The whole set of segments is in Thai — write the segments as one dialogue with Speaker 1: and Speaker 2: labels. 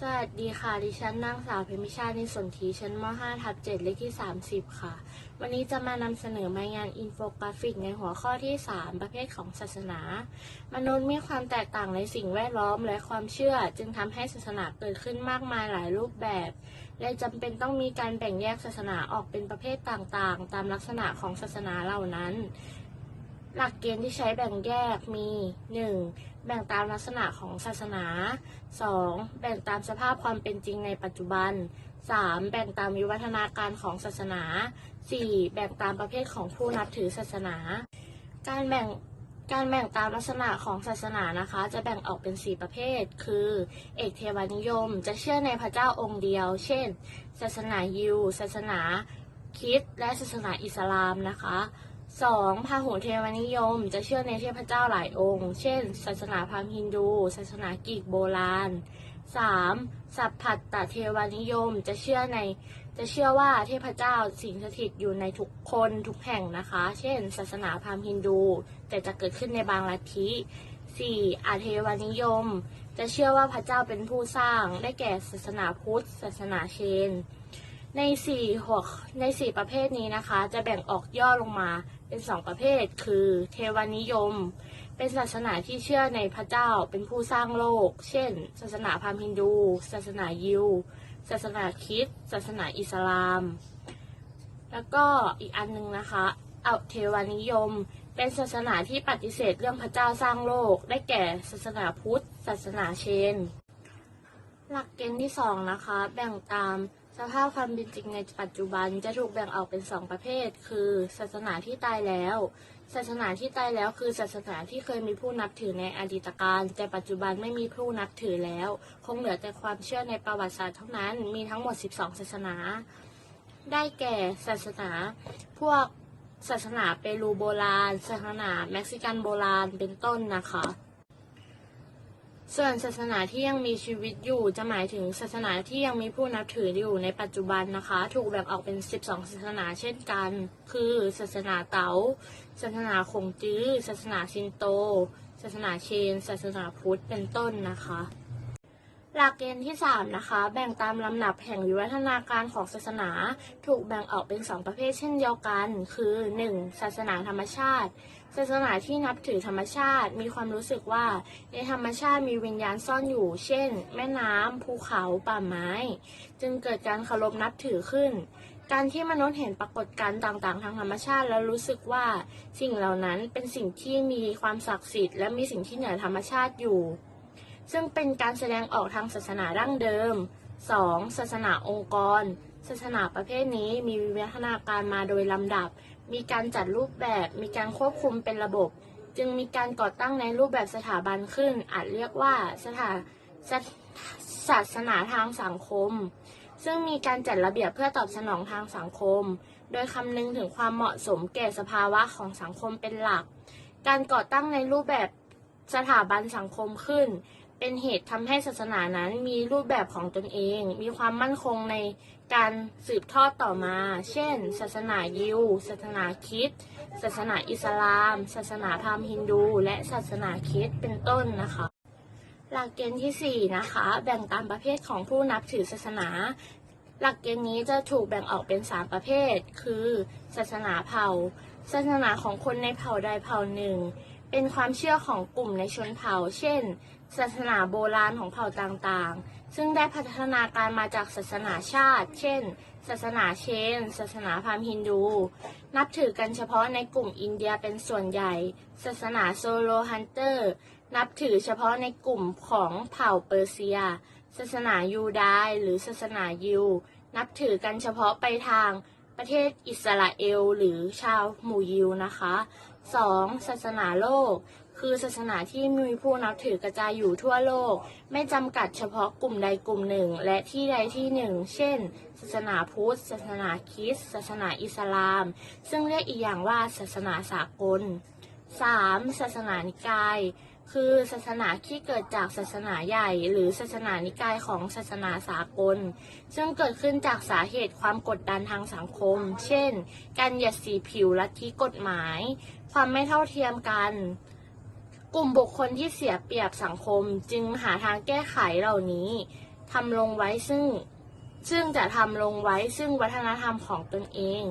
Speaker 1: สวัสดีค่ะ ดิฉันนางสาวเพมิชานิสนทีชั้นม .5 ทับ7เลขที่ 30 ค่ะ วันนี้จะมานำเสนอรายงานอินโฟกราฟิกในหัวข้อที่ 3 ประเภทของศาสนา มนุษย์มีความแตกต่างในสิ่งแวดล้อมและความเชื่อ จึงทำให้ศาสนาเกิดขึ้นมากมายหลายรูปแบบ และจำเป็นต้องมีการแบ่งแยกศาสนาออกเป็นประเภทต่างๆ ตามลักษณะของศาสนาเหล่านั้นหลักเกณฑ์ที่ใช้แบ่งแยกมี 1. แบ่งตามลักษณะของศาสนา 2. แบ่งตามสภาพความเป็นจริงในปัจจุบัน 3. แบ่งตามวิวัฒนาการของศาสนา 4. แบ่งตามประเภทของผู้นับถือศาสนา การแบ่งการแบ่งตามลักษณะของศาสนานะคะ จะแบ่งออกเป็น 4 ประเภท คือ เอกเทวานิยม จะเชื่อในพระเจ้าองค์เดียว เช่น ศาสนายิว ศาสนาคริสต์และศาสนาอิสลามนะคะ 2. พาหุเทวนิยม จะเชื่อในเทพเจ้าหลายองค์ เช่น ศาสนาพราหมณ์ฮินดู ศาสนากรีกโบราณ 3. สัพพัตตเทวานิยม จะเชื่อใน จะเชื่อว่าเทพเจ้าสิงสถิตอยู่ในทุกคนทุกแห่งนะคะ เช่น ศาสนาพราหมณ์ฮินดู แต่จะเกิดขึ้นในบางลัทธิ 4. อาเทวานิยม จะเชื่อว่าพระเจ้าเป็นผู้สร้าง ได้แก่ศาสนาพุทธ ศาสนาเชน ในสี่หัวในสี่ประเภทนี้นะคะ จะแบ่งออกย่อลงมาเป็นสองประเภท คือ เทวานิยม เป็นศาสนาที่เชื่อในพระเจ้าเป็นผู้สร้างโลก เช่น ศาสนาพราหมณ์ฮินดู ศาสนายิว ศาสนาคริสต์ศาสนาอิสลาม แล้วก็อีกอันหนึงนะคะเอาเทวานิยม เป็นศาสนาที่ปฏิเสธเรื่องพระเจ้าสร้างโลก ได้แก่ศาสนาพุทธ ศาสนาเชน หลักเกณฑ์ที่สองนะคะ แบ่งตาม สภาพความเป็นจริงในปัจจุบันจะถูกแบ่งออกเป็นสองประเภท คือศาสนาที่ตายแล้ว ศาสนาที่ตายแล้วคือศาสนาที่เคยมีผู้นับถือในอดีตการแต่ปัจจุบันไม่มีผู้นับถือแล้ว คงเหลือแต่ความเชื่อในประวัติศาสตร์เท่านั้น มีทั้งหมด 12 ศาสนา ได้แก่ศาสนา พวกศาสนาเปรูโบราณ ศาสนาเม็กซิกันโบราณ เป็นต้นนะคะ ส่วนศาสนาที่ยังมีชีวิตอยู่ จะหมายถึงศาสนาที่ยังมีผู้นับถืออยู่ในปัจจุบันนะคะ ถูกแบ่งออกเป็น 12 ศาสนาเช่นกัน คือศาสนาเต๋าศาสนาคงจื้อ ศาสนาชินโต ศาสนาเชน ศาสนาพุทธเป็นต้นนะคะ หลักเกณฑ์ที่3นะคะ แบ่งตามลำดับแห่งวิวัฒนาการของศาสนา ถูกแบ่งออกเป็น 2 ประเภทเช่นเดียวกัน คือ 1. ศาสนาธรรมชาติ ศาสนาที่นับถือธรรมชาติ มีความรู้สึกว่า ในธรรมชาติมีวิญญาณซ่อนอยู่ เช่น แม่น้ำภูเขาป่าไม้ จึงเกิดการเคารพนับถือขึ้น การที่มนุษย์เห็นปรากฏการณ์ต่างๆ ทางธรรมชาติ แล้วรู้สึกว่า สิ่งเหล่านั้นเป็นสิ่งที่มีความศักดิ์สิทธิ์ และมีสิ่งที่เหนือธรรมชาติอยู่ ซึ่งเป็นการแสดงออกทางศาสนาดั้งเดิม 2. ศาสนาองค์กร ศาสนาประเภทนี้มีวิวัฒนาการมาโดยลำดับ มีการจัดรูปแบบ มีการควบคุมเป็นระบบ จึงมีการก่อตั้งในรูปแบบสถาบันขึ้น อาจเรียกว่าสถาสศาสนาทางสังคม ซึ่งมีการจัดระเบียบเพื่อตอบสนองทางสังคม โดยคำนึงถึงความเหมาะสมแก่สภาวะของสังคมเป็นหลัก การก่อตั้งในรูปแบบสถาบันสังคมขึ้น เป็นเหตุทำให้ศาสนานั้นมีรูปแบบของตนเอง มีความมั่นคงในการสืบทอดต่อมา เช่น ศาสนายิว ศาสนาคริสต์ศาสนาอิสลาม ศาสนาพราหมณ์ฮินดู และศาสนาคริสต์เป็นต้นนะคะ หลักเกณฑ์ที่ 4 นะคะ แบ่งตามประเภทของผู้นับถือศาสนา หลักเกณฑ์นี้จะถูกแบ่งออกเป็น 3 ประเภท คือ ศาสนาเผ่า ศาสนาของคนในเผ่าใดเผ่าหนึ่ง เป็นความเชื่อของกลุ่มในชนเผ่า เช่น ศาสนาโบราณของเผ่าต่างๆ ซึ่งได้พัฒนาการมาจากศาสนาชาติ เช่น ศาสนาเชน ศาสนาพราหมณ์ฮินดู นับถือกันเฉพาะในกลุ่มอินเดียเป็นส่วนใหญ่ ศาสนาโซโลฮันเตอร์ นับถือเฉพาะในกลุ่มของเผ่าเปอร์เซีย ศาสนายูดายหรือศาสนายิว นับถือกันเฉพาะไปทางประเทศอิสราเอล หรือชาวหมู่ยิวนะคะ 2. ศาสนาโลก คือศาสนาที่มีผู้นับถือกระจายอยู่ทั่วโลก ไม่จำกัดเฉพาะกลุ่มใดกลุ่มหนึ่ง และที่ใดที่หนึ่ง เช่น ศาสนาพุทธ ศาสนาคริสต์ ศาสนาอิสลาม ซึ่งเรียกอีกอย่างว่าศาสนาสากล 3. ศาสนานิกาย คือศาสนาที่เกิดจากศาสนาใหญ่ หรือศาสนานิกายของศาสนาสากล ซึ่งเกิดขึ้นจากสาเหตุความกดดันทางสังคม เช่น การหยัดสีผิวลัทธิกฎหมาย ความไม่เท่าเทียมกัน กลุ่มบุคคลที่เสียเปรียบสังคม จึงหาทางแก้ไขเหล่านี้ทำลงไว้ซึ่งซึ่งจะทำลงไว้ซึ่งวัฒนธรรมของตนเอง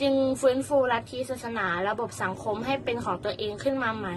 Speaker 1: จึงฟื้นฟูลัทธิศาสนาระบบสังคมให้เป็นของตัวเองขึ้นมาใหม่